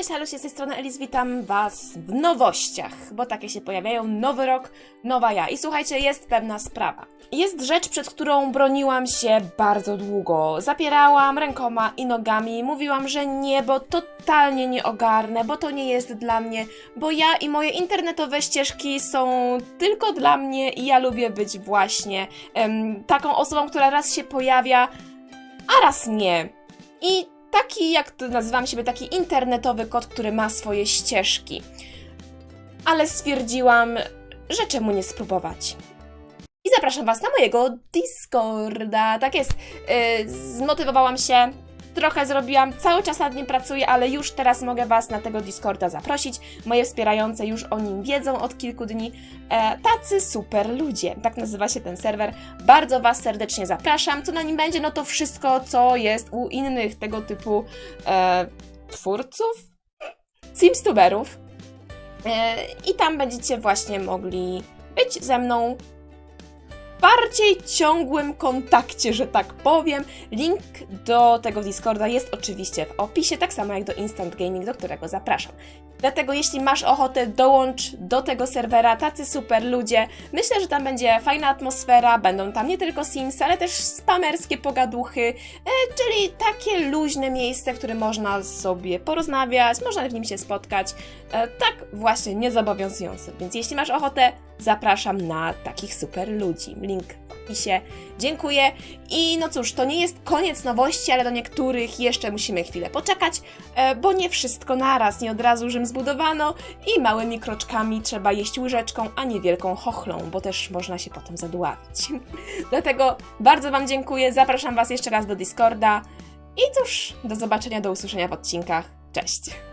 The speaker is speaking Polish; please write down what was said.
Cześć, Halusie, z tej strony Elis, witam Was w nowościach, bo takie się pojawiają, nowy rok, nowa ja. I słuchajcie, jest pewna sprawa. Jest rzecz, przed którą broniłam się bardzo długo. Zapierałam rękoma i nogami, mówiłam, że nie, bo totalnie nie ogarnę, bo to nie jest dla mnie, bo ja i moje internetowe ścieżki są tylko dla mnie i ja lubię być właśnie em, taką osobą, która raz się pojawia, a raz nie. I taki, jak to nazywam siebie, taki internetowy kot, który ma swoje ścieżki. Ale stwierdziłam, że czemu nie spróbować. I zapraszam Was na mojego Discorda. Tak jest, yy, zmotywowałam się, trochę zrobiłam, cały czas nad nim pracuję, ale już teraz mogę Was na tego Discorda zaprosić. Moje wspierające już o nim wiedzą od kilku dni. E, tacy super ludzie, tak nazywa się ten serwer. Bardzo Was serdecznie zapraszam. Co na nim będzie? No to wszystko, co jest u innych tego typu e, twórców, Simstuberów. E, I tam będziecie właśnie mogli być ze mną bardziej ciągłym kontakcie, że tak powiem. Link do tego Discorda jest oczywiście w opisie, tak samo jak do Instant Gaming, do którego zapraszam. Dlatego jeśli masz ochotę, dołącz do tego serwera, tacy super ludzie. Myślę, że tam będzie fajna atmosfera, będą tam nie tylko Sims, ale też spamerskie pogaduchy, e, czyli takie luźne miejsce, w którym można sobie porozmawiać, można w nim się spotkać. E, tak właśnie, niezobowiązujące. Więc jeśli masz ochotę, zapraszam na takich super ludzi. Link w opisie. Dziękuję. I no cóż, to nie jest koniec nowości, ale do niektórych jeszcze musimy chwilę poczekać, e, bo nie wszystko naraz, nie od razu Rzym zbudowano i małymi kroczkami trzeba jeść łyżeczką, a nie wielką chochlą, bo też można się potem zadławić. Dlatego bardzo Wam dziękuję, zapraszam Was jeszcze raz do Discorda i cóż, do zobaczenia, do usłyszenia w odcinkach. Cześć!